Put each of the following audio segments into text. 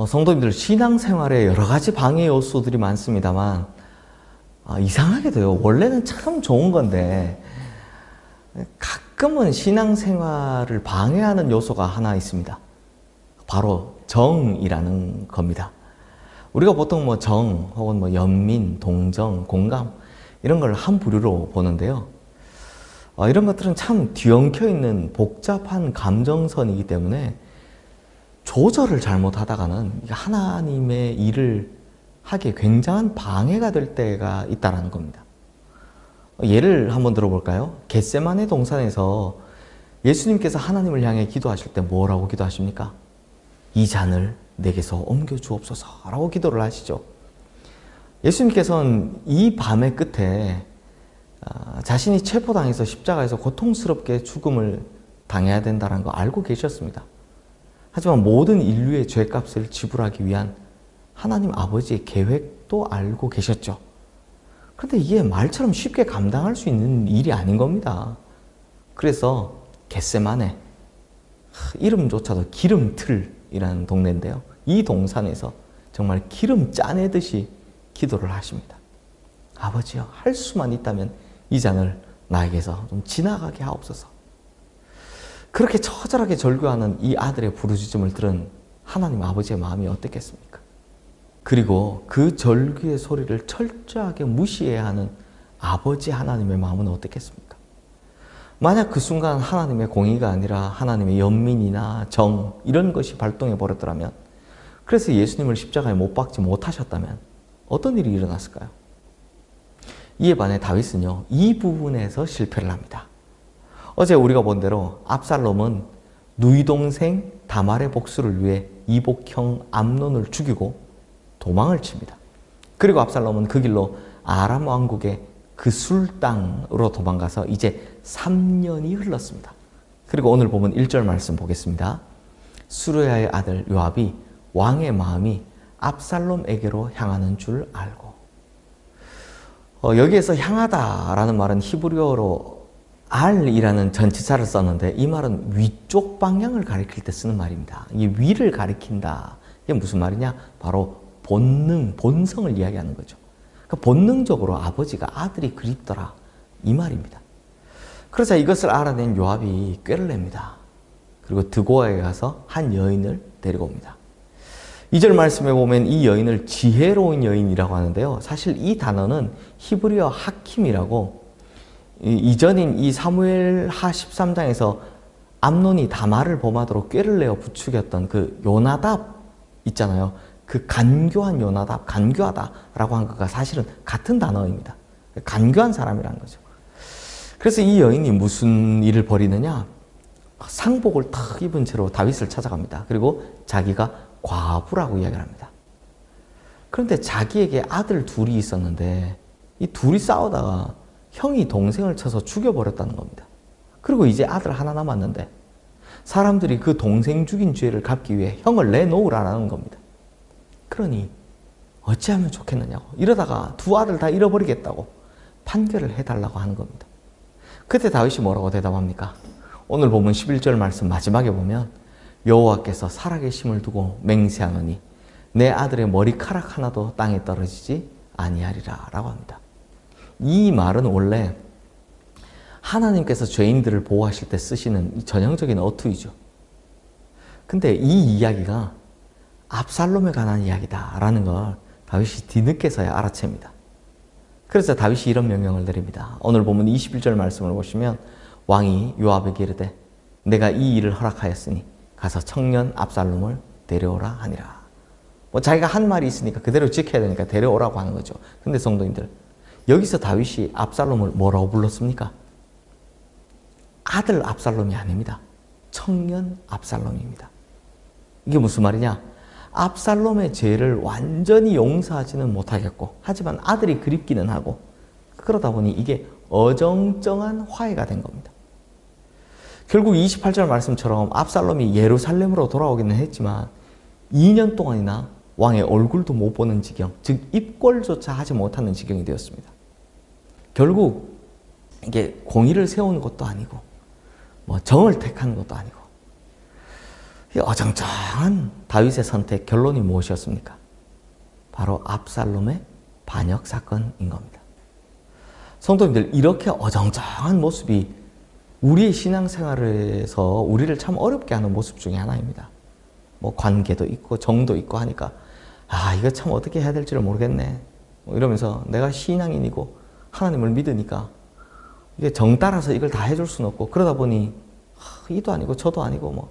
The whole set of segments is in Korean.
어, 성도님들 신앙생활에 여러 가지 방해 요소들이 많습니다만 아, 이상하게도요 원래는 참 좋은 건데 가끔은 신앙생활을 방해하는 요소가 하나 있습니다. 바로 정이라는 겁니다. 우리가 보통 뭐 정 혹은 뭐 연민, 동정, 공감 이런 걸 한 부류로 보는데요. 어, 이런 것들은 참 뒤엉켜 있는 복잡한 감정선이기 때문에 조절을 잘못하다가는 하나님의 일을 하기에 굉장한 방해가 될 때가 있다라는 겁니다. 예를 한번 들어볼까요? 겟세만의 동산에서 예수님께서 하나님을 향해 기도하실 때 뭐라고 기도하십니까? 이 잔을 내게서 옮겨 주옵소서 라고 기도를 하시죠. 예수님께서는 이 밤의 끝에 아, 자신이 체포당해서 십자가에서 고통스럽게 죽음을 당해야 된다는 거 알고 계셨습니다. 하지만 모든 인류의 죄값을 지불하기 위한 하나님 아버지의 계획도 알고 계셨죠. 그런데 이게 말처럼 쉽게 감당할 수 있는 일이 아닌 겁니다. 그래서 겟세만에 이름조차도 기름틀이라는 동네인데요. 이 동산에서 정말 기름 짜내듯이 기도를 하십니다. 아버지여, 할 수만 있다면 이 잔을 나에게서 좀 지나가게 하옵소서. 그렇게 처절하게 절규하는 이 아들의 부르짖음을 들은 하나님 아버지의 마음이 어땠겠습니까? 그리고 그 절규의 소리를 철저하게 무시해야 하는 아버지 하나님의 마음은 어떻겠습니까? 만약 그 순간 하나님의 공의가 아니라 하나님의 연민이나 정 이런 것이 발동해 버렸더라면 그래서 예수님을 십자가에 못 박지 못하셨다면 어떤 일이 일어났을까요? 이에 반해 다윗은요 이 부분에서 실패를 합니다. 어제 우리가 본 대로 압살롬은 누이 동생 다말의 복수를 위해 이복형 암론을 죽이고 도망을 칩니다. 그리고 압살롬은 그 길로 아람 왕국의 그 술 땅으로 도망가서 이제 3년이 흘렀습니다. 그리고 오늘 보면 1절 말씀 보겠습니다. 수르야의 아들 요압이 왕의 마음이 압살롬에게로 향하는 줄 알고 어, 여기에서 향하다라는 말은 히브리어로 알이라는 전치사를 썼는데 이 말은 위쪽 방향을 가리킬 때 쓰는 말입니다. 이 위를 가리킨다. 이게 무슨 말이냐? 바로 본능, 본성을 이야기하는 거죠. 그러니까 본능적으로 아버지가 아들이 그립더라. 이 말입니다. 그래서 이것을 알아낸 요압이 꾀를 냅니다. 그리고 드고아에 가서 한 여인을 데리고 옵니다. 2절 말씀에 보면 이 여인을 지혜로운 여인이라고 하는데요. 사실 이 단어는 히브리어 하킴이라고 이전인 이 사무엘 하 13장에서 암론이 다말을 범하도록 꾀를 내어 부추겼던 그 요나답 있잖아요. 그 간교한 요나답, 간교하다라고 한 것과 사실은 같은 단어입니다. 간교한 사람이라는 거죠. 그래서 이 여인이 무슨 일을 벌이느냐? 상복을 탁 입은 채로 다윗을 찾아갑니다. 그리고 자기가 과부라고 이야기를 합니다. 그런데 자기에게 아들 둘이 있었는데 이 둘이 싸우다가 형이 동생을 쳐서 죽여버렸다는 겁니다. 그리고 이제 아들 하나 남았는데 사람들이 그 동생 죽인 죄를 갚기 위해 형을 내놓으라는 겁니다. 그러니 어찌하면 좋겠느냐고 이러다가 두 아들 다 잃어버리겠다고 판결을 해달라고 하는 겁니다. 그때 다윗이 뭐라고 대답합니까? 오늘 보면 11절 말씀 마지막에 보면 여호와께서 살아계심을 두고 맹세하노니 내 아들의 머리카락 하나도 땅에 떨어지지 아니하리라 라고 합니다. 이 말은 원래 하나님께서 죄인들을 보호하실 때 쓰시는 전형적인 어투이죠. 근데 이 이야기가 압살롬에 관한 이야기다라는 걸 다윗이 뒤늦게서야 알아챕니다. 그래서 다윗이 이런 명령을 내립니다. 오늘 보면 21절 말씀을 보시면 왕이 요압에게 이르되 내가 이 일을 허락하였으니 가서 청년 압살롬을 데려오라 하니라. 뭐 자기가 한 말이 있으니까 그대로 지켜야 되니까 데려오라고 하는 거죠. 근데 성도님들 여기서 다윗이 압살롬을 뭐라고 불렀습니까? 아들 압살롬이 아닙니다. 청년 압살롬입니다. 이게 무슨 말이냐? 압살롬의 죄를 완전히 용서하지는 못하겠고 하지만 아들이 그립기는 하고 그러다 보니 이게 어정쩡한 화해가 된 겁니다. 결국 28절 말씀처럼 압살롬이 예루살렘으로 돌아오기는 했지만 2년 동안이나 왕의 얼굴도 못 보는 지경, 즉 입골조차 하지 못하는 지경이 되었습니다. 결국 이게 공의를 세우는 것도 아니고 뭐 정을 택하는 것도 아니고 이 어정쩡한 다윗의 선택 결론이 무엇이었습니까? 바로 압살롬의 반역 사건인 겁니다. 성도님들 이렇게 어정쩡한 모습이 우리의 신앙생활에서 우리를 참 어렵게 하는 모습 중에 하나입니다. 뭐 관계도 있고 정도 있고 하니까 아 이거 참 어떻게 해야 될지를 모르겠네. 뭐 이러면서 내가 신앙인이고 하나님을 믿으니까 이게 정 따라서 이걸 다 해줄 수는 없고 그러다 보니 하, 이도 아니고 저도 아니고 뭐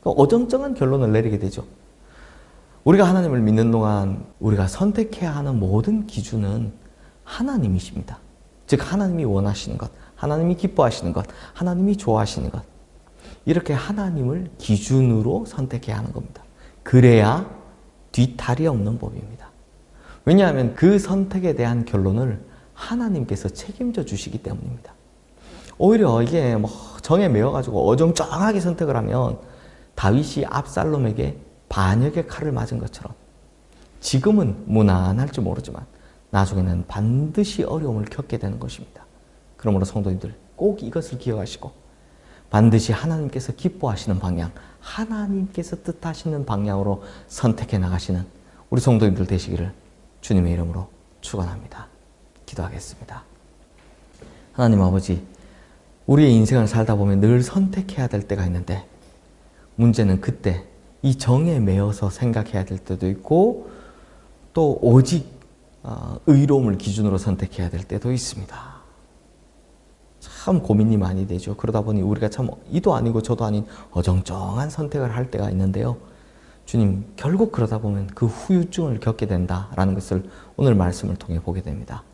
그러니까 어정쩡한 결론을 내리게 되죠. 우리가 하나님을 믿는 동안 우리가 선택해야 하는 모든 기준은 하나님이십니다. 즉 하나님이 원하시는 것, 하나님이 기뻐하시는 것, 하나님이 좋아하시는 것. 이렇게 하나님을 기준으로 선택해야 하는 겁니다. 그래야 뒤탈이 없는 법입니다. 왜냐하면 그 선택에 대한 결론을 하나님께서 책임져 주시기 때문입니다. 오히려 이게 뭐 정에 매여가지고 어정쩡하게 선택을 하면 다윗이 압살롬에게 반역의 칼을 맞은 것처럼 지금은 무난할지 모르지만 나중에는 반드시 어려움을 겪게 되는 것입니다. 그러므로 성도님들 꼭 이것을 기억하시고 반드시 하나님께서 기뻐하시는 방향, 하나님께서 뜻하시는 방향으로 선택해 나가시는 우리 성도님들 되시기를 주님의 이름으로 축원합니다. 기도하겠습니다. 하나님 아버지, 우리의 인생을 살다 보면 늘 선택해야 될 때가 있는데 문제는 그때 이 정에 매여서 생각해야 될 때도 있고 또 오직 어, 의로움을 기준으로 선택해야 될 때도 있습니다. 참 고민이 많이 되죠. 그러다 보니 우리가 참 이도 아니고 저도 아닌 어정쩡한 선택을 할 때가 있는데요. 주님, 결국 그러다 보면 그 후유증을 겪게 된다라는 것을 오늘 말씀을 통해 보게 됩니다.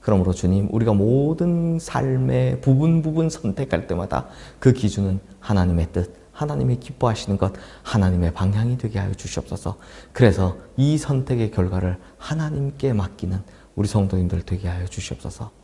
그러므로 주님, 우리가 모든 삶의 부분 부분 선택할 때마다 그 기준은 하나님의 뜻, 하나님이 기뻐하시는 것, 하나님의 방향이 되게 하여 주시옵소서. 그래서 이 선택의 결과를 하나님께 맡기는 우리 성도님들 되게 하여 주시옵소서.